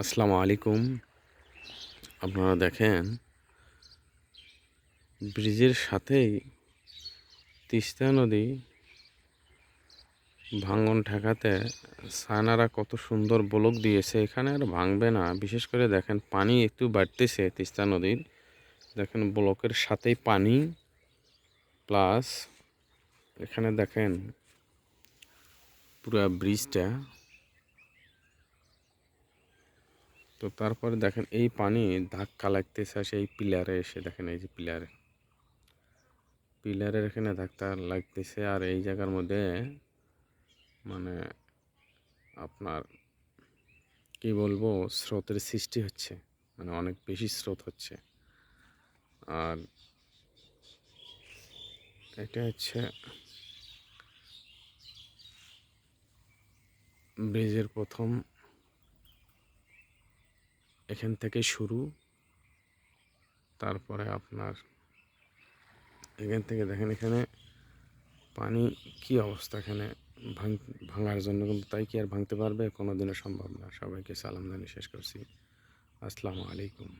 আসসালামু আলাইকুম। আপনারা দেখেন, ব্রিজের সাথেই তিস্তা নদী ভাঙন ঠেকাতে সায়নারা কত সুন্দর ব্লক দিয়েছে। এখানে আর ভাঙবে না। বিশেষ করে দেখেন, পানি একটু বাড়তেছে তিস্তা নদীর। দেখেন, ব্লকের সাথেই পানি, প্লাস এখানে দেখেন পুরো ব্রিজটা তো তারপরে দেখেন এই পানি ধাক্কা লাগতেছে সেই পিলারে এসে দেখেন এই যে পিলারে। পিলারের এখানে ধাক্কা লাগতেছে, আর এই জায়গার মধ্যে মানে আপনার কি বলব, স্রোতের সৃষ্টি হচ্ছে মানে অনেক বেশি স্রোত হচ্ছে। আর এটা হচ্ছে ব্রিজের প্রথম এখান থেকে শুরু, তারপরে আপনার এখান থেকে দেখেন এখানে পানি কি অবস্থা এখানে ভাঙ, ভাঙার জন্য, কিন্তু তাই কি আর ভাঙতে পারবে? কোনো দিনও সম্ভব না। সবাইকে সালাম জানিয়ে শেষ করছি। আসসালামু আলাইকুম।